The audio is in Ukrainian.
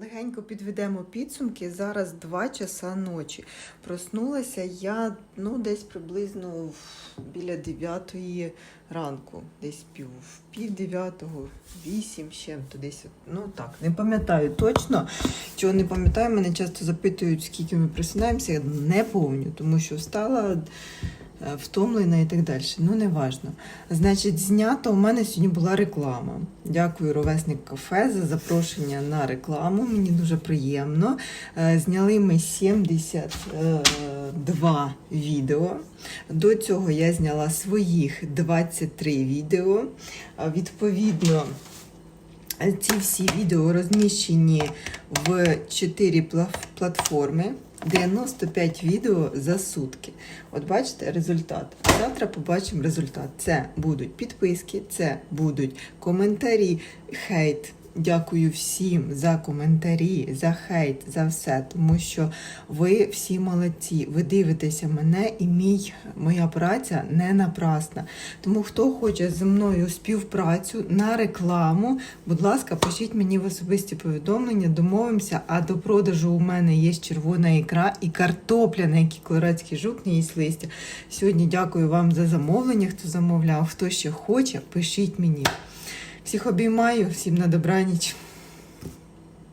Легенько підведемо підсумки. Зараз 2 часа ночі. Проснулася я ну, десь приблизно біля 9 ранку, десь пів, пів дев'ятого, вісім ще десь. Ну так, не пам'ятаю точно. Чого не пам'ятаю, мене часто запитують, скільки ми просинаємося. Я не помню, тому що встала. Е, Втомлена і так далі. Ну, не важно. Значить, знято у мене сьогодні була реклама. Дякую, ровесник кафе, за запрошення на рекламу. Мені дуже приємно. Е, Зняли ми 72 відео. До цього я зняла своїх 23 відео. Е, Відповідно, ці всі відео розміщені в 4 платформи. 95 відео за сутки. От бачите результат. Завтра побачимо результат. Це будуть підписки, це будуть коментарі, хейт. Дякую всім за коментарі, за хейт, за все, тому що ви всі молодці. Ви дивитеся мене, і мій, моя праця не напрасна. Тому хто хоче зі мною співпрацю на рекламу, будь ласка, пишіть мені в особисті повідомлення, домовимося. А до продажу у мене є червона ікра і картопля, на якій колорадський жук не їсть листя. Сьогодні дякую вам за замовлення. Хто замовляв, хто ще хоче, пишіть мені. Всіх обіймаю, всім на добраніч.